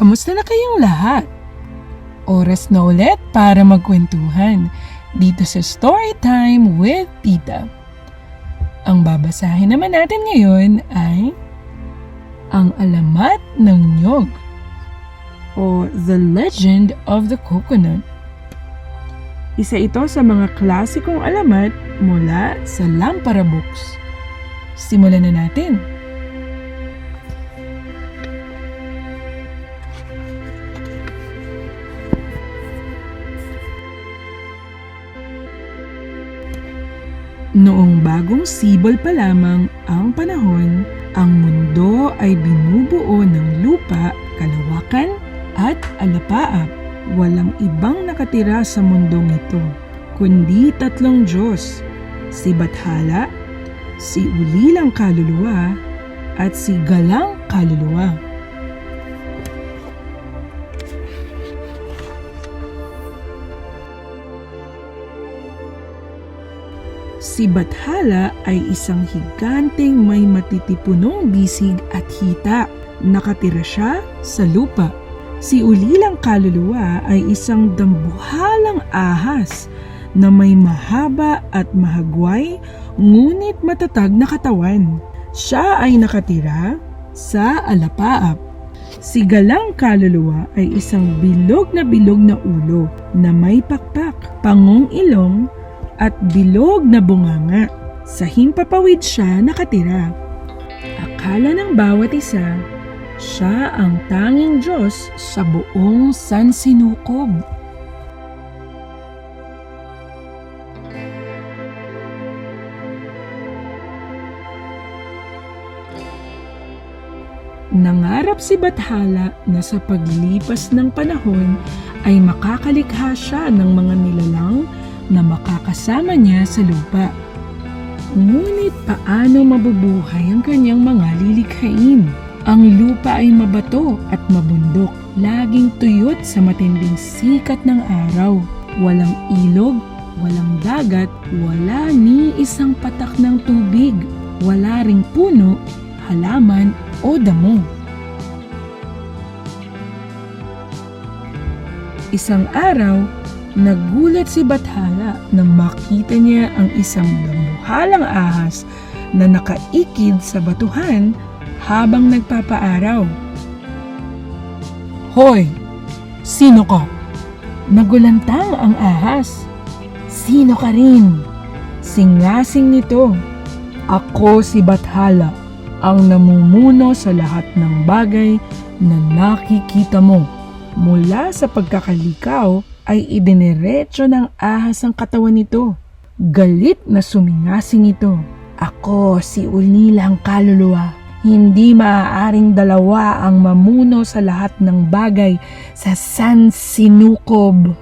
Kamusta na kayong lahat? Oras na ulit para magkwentuhan dito sa Storytime with Tita. Ang babasahin naman natin ngayon ay Ang Alamat ng Nyog o The Legend of the Coconut. Isa ito sa mga klasikong alamat mula sa Lampara Books. Simulan na natin. Noong bagong sibol pa lamang ang panahon, ang mundo ay binubuo ng lupa, kalawakan at alapaap. Walang ibang nakatira sa mundong ito, kundi tatlong Diyos, si Bathala, si Ulilang Kaluluwa, at si Galang Kaluluwa. Si Bathala ay isang higanteng may matitipunong bisig at hita. Nakatira siya sa lupa. Si Ulilang Kaluluwa ay isang dambuhalang ahas na may mahaba at mahagway ngunit matatag na katawan. Siya ay nakatira sa Alapaap. Si Galang Kaluluwa ay isang bilog na bilog na ulo na may pakpak, pangong ilong at bilog na bunganga. Sa himpapawid siya nakatira. Akala ng bawat isa, siya ang tanging Diyos sa buong sansinukob. Nangarap si Bathala na sa paglipas ng panahon ay makakalikha siya ng mga nilalang na makakasama niya sa lupa. Ngunit paano mabubuhay ang kanyang mga lilikhain? Ang lupa ay mabato at mabundok, laging tuyot sa matinding sikat ng araw. Walang ilog, walang dagat, wala ni isang patak ng tubig, wala ring puno, halaman o damo. Isang araw, Nagulat si Bathala nang makita niya ang isang dambuhalang ahas na nakaikid sa batuhan habang nagpapaaraw. Hoy! Sino ka? Nagulantang ang ahas. Sino ka rin? Singasing nito. Ako si Bathala, ang namumuno sa lahat ng bagay na nakikita mo. Mula sa pagkakalikaw ay idiniretso ng ahas ang katawan nito. Galit na sumingasing ito. Ako si Unilang Kaluluwa. Hindi maaaring dalawa ang mamuno sa lahat ng bagay sa San Sinukob.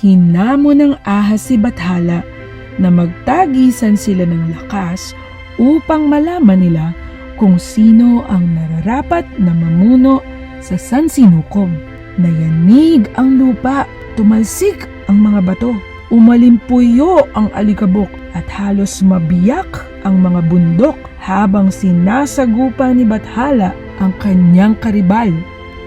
Hinamo ng ahas si Bathala na magtagisan sila ng lakas upang malaman nila kung sino ang nararapat na mamuno sa Sansinukob. Nayanig ang lupa, tumalsik ang mga bato, umalimpuyo ang alikabok at halos mabiyak ang mga bundok habang sinasagupa ni Bathala ang kanyang karibal.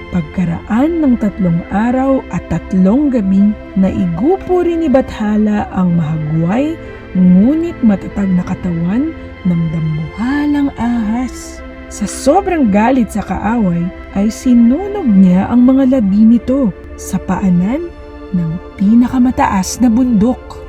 Pagkaraan ng tatlong araw at tatlong gabi, naigupo rin ni Bathala ang mahagway ngunit matatag na katawan ng dambuhalang ahas. Sa sobrang galit sa kaaway ay sinunog niya ang mga labi nito sa paanan ng pinakamataas na bundok.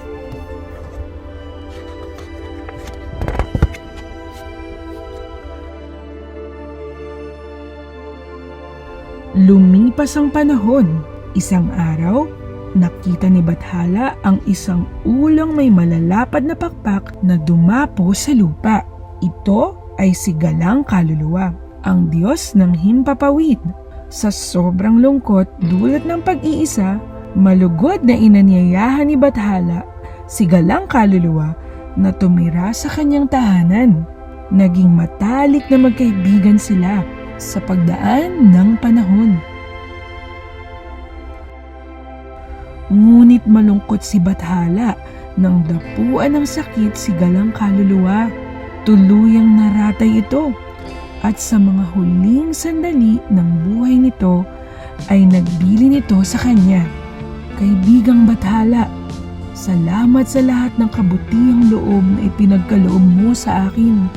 Lumipas ang panahon. Isang araw, nakita ni Bathala ang isang ulong may malalapad na pakpak na dumapo sa lupa. Ito ay si Galang Kaluluwa, ang Diyos ng himpapawid. Sa sobrang lungkot dulot ng pag-iisa, malugod na inanyayahan ni Bathala si Galang Kaluluwa na tumira sa kanyang tahanan. Naging matalik na magkaibigan sila sa pagdaan ng panahon. Ngunit malungkot si Bathala nang dapuan ng sakit si galang kaluluwa. Tuluyang naratay ito at sa mga huling sandali ng buhay nito ay nagbili nito sa kanya. Kaibigang Bathala, salamat sa lahat ng kabutihang loob na ipinagkaloob mo sa akin.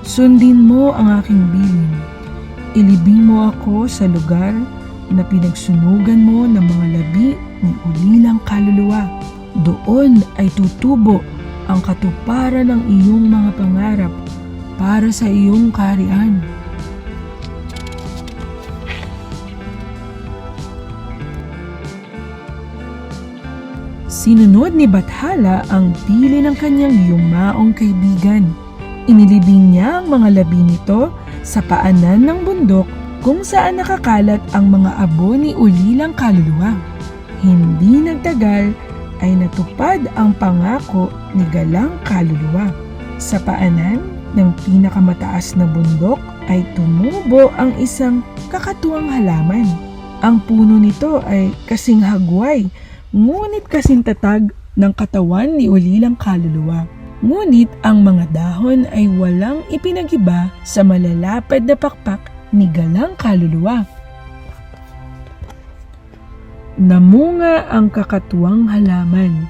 Sundin mo ang aking bilin. Ilibing mo ako sa lugar na pinagsunugan mo ng mga labi ni ulilang kaluluwa. Doon ay tutubo ang katuparan ng iyong mga pangarap para sa iyong kaharian. Sinunod ni Bathala ang pili ng kanyang yumaong kaibigan. Inilibing niya ang mga labi nito sa paanan ng bundok kung saan nakakalat ang mga abo ni ulilang kaluluwa. Hindi nagtagal ay natupad ang pangako ni galang kaluluwa. Sa paanan ng pinakamataas na bundok ay tumubo ang isang kakatuwang halaman. Ang puno nito ay kasing hagway, ngunit kasing tatag ng katawan ni ulilang kaluluwa. Ngunit ang mga dahon ay walang ipinagiba sa malalapad na pakpak ni galang kaluluwa. Namunga ang kakatuwang halaman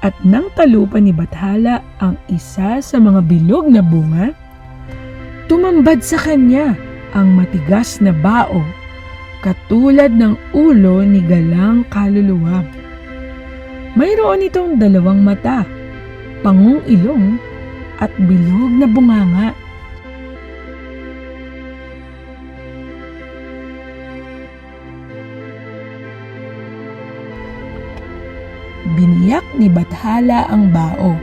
at nang talupan ni Bathala ang isa sa mga bilog na bunga, tumambad sa kanya ang matigas na bao katulad ng ulo ni galang kaluluwa. Mayroon itong dalawang mata, pangong ilong at bilog na bunganga. Biniyak ni Bathala ang bao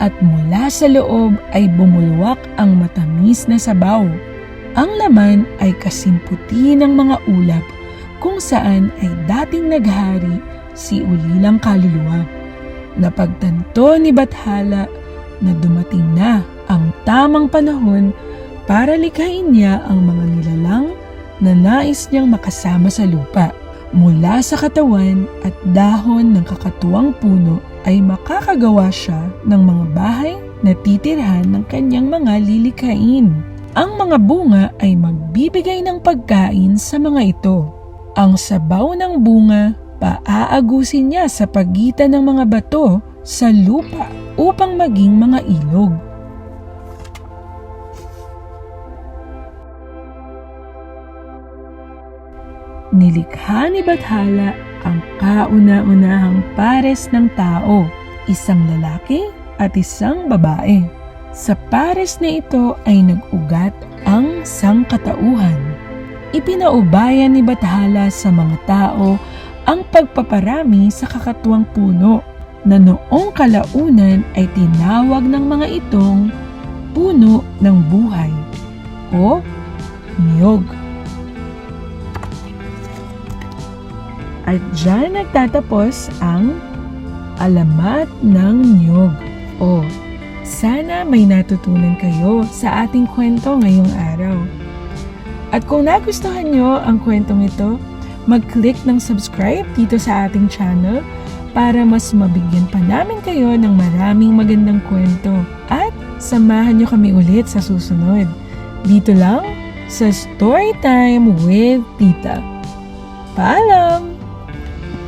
at mula sa loob ay bumulwak ang matamis na sabaw. Ang laman ay kasimputi ng mga ulap kung saan ay dating naghari si Ulilang Kaluluwa. Napagtanto ni Bathala na dumating na ang tamang panahon para likhain niya ang mga nilalang na nais niyang makasama sa lupa. Mula sa katawan at dahon ng kakatuwang puno ay makakagawa siya ng mga bahay na titirhan ng kanyang mga lilikhain. Ang mga bunga ay magbibigay ng pagkain sa mga ito. Ang sabaw ng bunga paaagusin niya sa pagitan ng mga bato sa lupa upang maging mga ilog. Nilikha ni Bathala ang kauna-unahang pares ng tao, isang lalaki at isang babae. Sa pares na ito ay nag-ugat ang sangkatauhan. Ipinaubayan ni Bathala sa mga tao ang pagpaparami sa kakatuwang puno na noong kalaunan ay tinawag ng mga itong puno ng buhay o niyog. At dyan nagtatapos ang alamat ng niyog. O, sana may natutunan kayo sa ating kwento ngayong araw. At kung nagustuhan nyo ang kwentong ito, mag-click ng subscribe dito sa ating channel para mas mabigyan pa namin kayo ng maraming magandang kwento. At samahan nyo kami ulit sa susunod. Dito lang sa Storytime with Tita. Paalam!